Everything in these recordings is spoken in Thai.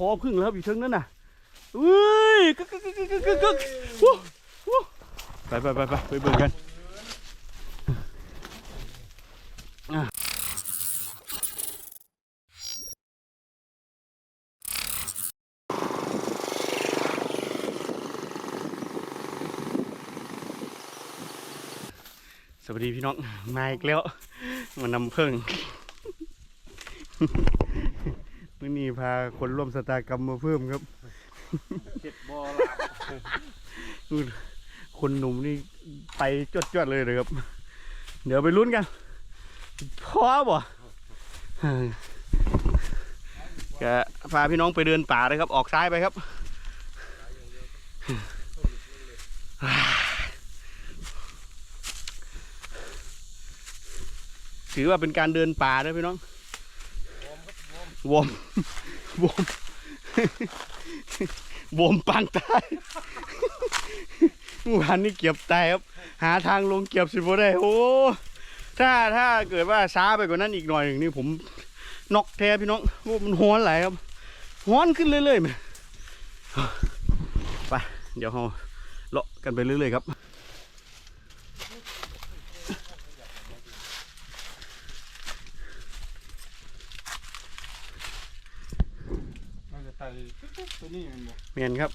พอพึ่งแล้วครับอยู่เทิงนั้นน่ะอุ้ยกึกกึกกึกกึกกึกกึกวู้วู้ไปไปไปไปไปเบิ่งกันอะสวัสดีพี่น้องมาอีกแล้วมานำเพิ่ง มื่อนี้พาคนร่วมสตากรรมมาเพิ่มครับเจ็ดบอลนู่นคนหนุ่มนี่ไปจวดจวดๆเลยเลยครับ เดี๋ยวไปลุ้นกันพอบ่แกพาพี่น้องไปเดินป่าเลยครับ ออกซ้ายไปครับ ถือว่าเป็นการเดินป่านะพี่น้อง วอมวอมวอมปังตายเมื่อวานนี้เก็บตายครับ หาทางลงเก็บสิบ่ได้ โอ้ ถ้าถ้าเกิดว่าช้าไปกว่านั้นอีกหน่อยหนึ่งนี่ผมนอกแท้พี่น้องโอ้มันฮ้อนไหลยครับฮ้อนขึ้นเรื่อยๆไป เดี๋ยวเราเลาะกันไปเรื่อยๆครับ มันจะไต่ตัวนี้มันบอกเมียนครับ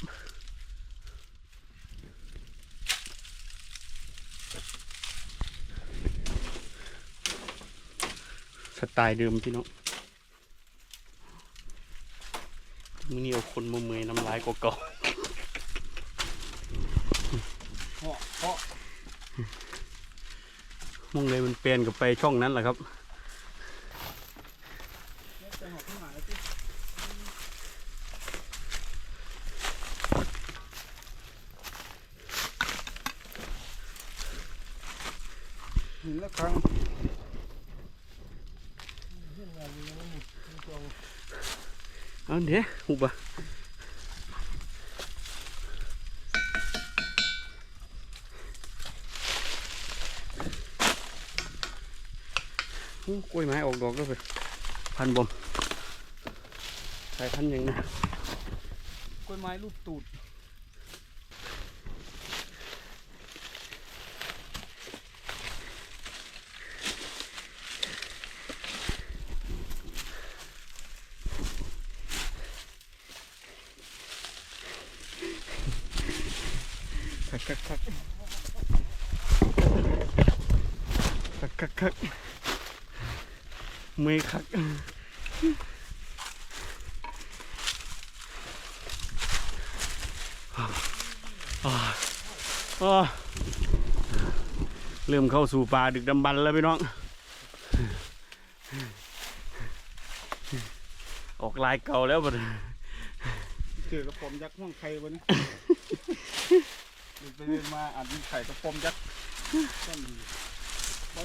สไตล์เดิมพี่น้องมือนี้เอาคนมาเมยน้ำลายกเก่าเพาะเพาะๆมองเลยมันเปลี่ยนกับไปช่องนั้นแหละครับ ไปหอบขึ้นมาแล้วสิ หินละครั้งเอาเดี๋ยวหุบอะอู้กล้วยไม้ออกดอกแล้วไปพันบอมใส่พันธุ์หยังนะกล้วยไม้รูปตูด คักคักคักคักคักคักมือคักอ่าอ่าเริ่มเข้าสู่ป่าดึกดำบรรพ์แล้วพี่น้อง ออกลายเก่าแล้วบัดนี้เจอกระป๋อมยักษ์ห้องใครวะเนี่ย ไปเดินมาอาจมีไข่กระป๋อมยักษ์ต้นดีปล่อ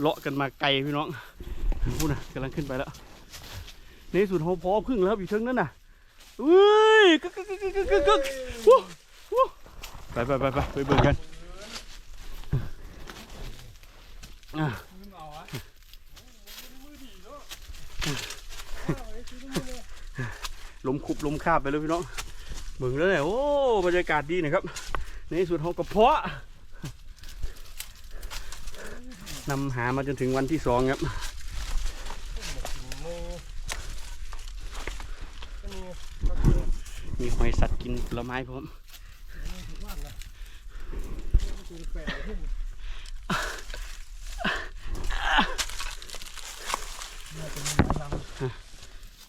เลาะกันมาไกลพี่น้องพูดนะกำลังขึ้นไปแล้ว ในสุดเขาพอพึ่งแล้วครับอยู่เชิงนั้นน่ะอุ้ยกึกกึกกึกกึกกึกกึกวู้วู้ไปไปไปไปไปเบิ่งกันลมคุบลมคาบไปเลยพี่น้องเบิ่งเลยโอ้บรรยากาศดีนะครับ ในสุดเขากระเพาะ นำหามาจนถึงวันที่สองครับมีหอยสัตว์กินผลไม้พร้อม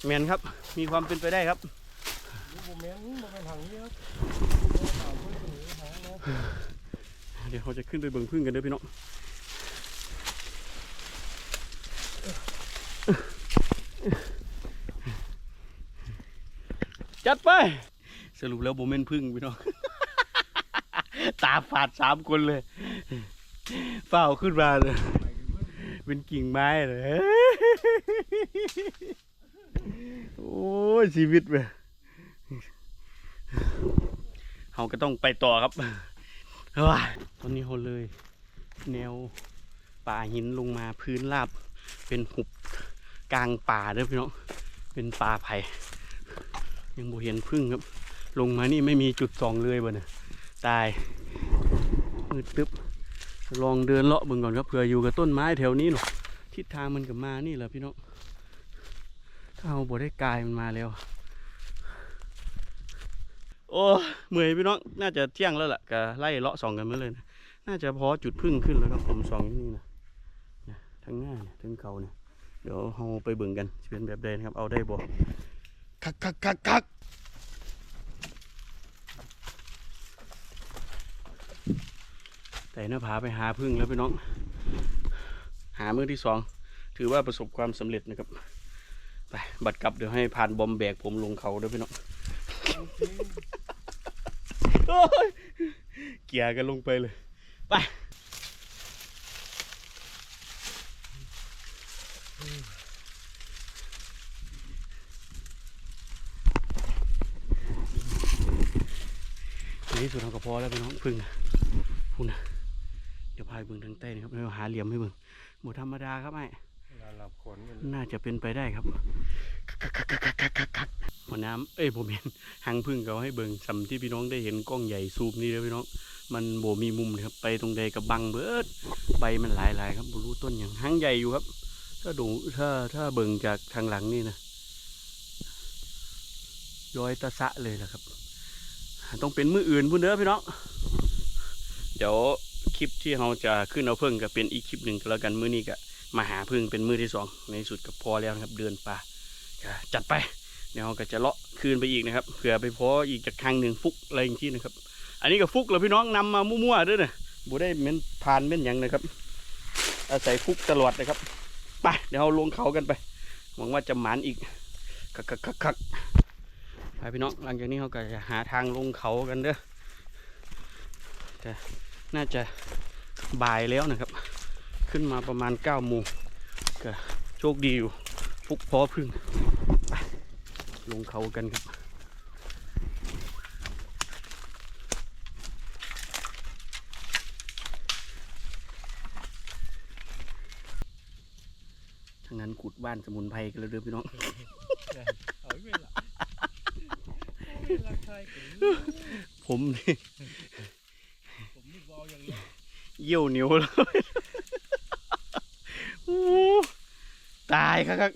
แมนครับ มีความเป็นไปได้ครับเดี๋ยวเขาจะขึ้นไปเบิ่งพึ่งกันเด้อพี่น้อง จัดไป สรุปแล้วโบเมนพึ่งพี่น้อง ตาฝาดสามคนเลยเฝ้าขึ้นมาเลยเป็นกิ่งไม้เลยโอ้ยชีวิตเว้ยเราก็ต้องไปต่อครับเฮ้ยตอนนี้เขาเลย แนวป่าหินลงมาพื้นราบ เป็นหุบกลางป่าเด้อพี่น้อง เป็นป่าไผ่ ยังบ่เห็นพึ่งครับ ลงมานี่ไม่มีจุดส่องเลยบ่เนี่ยตายมืดตึ๊บลองเดินเลาะเบิ่งก่อนครับเผื่ออยู่กับต้นไม้แถวนี้หรอกทิศทางมันก็มานี่แหละพี่น้องถ้าเอาบ่ได้กายมันมาแล้ว โอ้เมื่อยพี่น้องน่าจะเที่ยงแล้วล่ะก็ไล่เลาะส่องกันมาเลยนะน่าจะพอจุดพึ่งขึ้นแล้วครับผมส่องอยู่นี่นะทั้งหน้าเนี่ยทั้งเขาเนี่ยเดี๋ยวเราไปเบิ่งกันเป็นแบบใดนะครับเอาได้บ่ คักคักคักคักแต่หน้าผาไปหาพึ่งแล้วพี่น้อง หามื้อที่สอง ถือว่าประสบความสำเร็จนะครับ ไปบัดกลับเดี๋ยวให้ผ่านบอมแบกผมลงเขาด้วยพี่น้องเกียร์กันลงไปเลย ไป สุดเราก็พอแล้วพี่น้องพึ่งพุ่นนะเดี๋ยวพายเบิ่งทางใต้นะครับเราหาเหลี่ยมให้เบิ่งหมดธรรมดาครับไอ้หลับขนน่าจะเป็นไปได้ครับหัวน้ำเอ้ยผมเห็นหางพึ่งเขาให้เบิ่งสำที่พี่น้องได้เห็นกล้องใหญ่ซูมนี่เลยพี่น้อง มันโบมีมุมเลยครับไปตรงใดกับบังเบิดใบมันหลายๆครับบรู้ต้นอย่างหางใหญ่อยู่ครับ ถ้าดูถ้าถ้าเบิ่งจากทางหลังนี่นะย้อยตะสะเลยนะครับ ต้องเป็นมืออื่นพุ่นเด้อพี่น้อง เดี๋ยวคลิปที่เราจะขึ้นเอาเพิ่งก็เป็นอีกคลิปหนึ่งก็แล้วกันมื้อนี้ก็มาหาพึ่งเป็นมือที่สองในสุดก็พอแล้วนะครับ เดินป่าจัดไปเดี๋ยวเราก็จะเลาะคืนไปอีกนะครับเผื่อไปพออีกจากครั้งหนึ่งฟุกอะไรอย่างที่นะครับ อันนี้ก็ฟุกแล้วพี่น้องนำมามั่วๆด้วยนะบ่ได้เหม็นผ่านเหม็นยังนะครับ อาศัยฟุกตลอดนะครับไปเดี๋ยวเราลงเขากันไปหวังว่าจะหมานอีกคักคักคัก คักไปพี่น้องหลังจากนี้เขาก็จะหาทางลงเขากันเด้อแต่น่าจะบ่ายแล้วนะครับ ขึ้นมาประมาณ9ก้าโมงก็โชคดีอยู่ฟุกพอพึ่งลงเขากันครับทางนั้นขุดบ้านสมุนไพรกันแล้วเด้อพี่น้อง เอาไม่ละราคา ผมนี่ผมนี่บอลอย่างนี้เยี่ยวเหนียวแล้วโอ้ตายครับ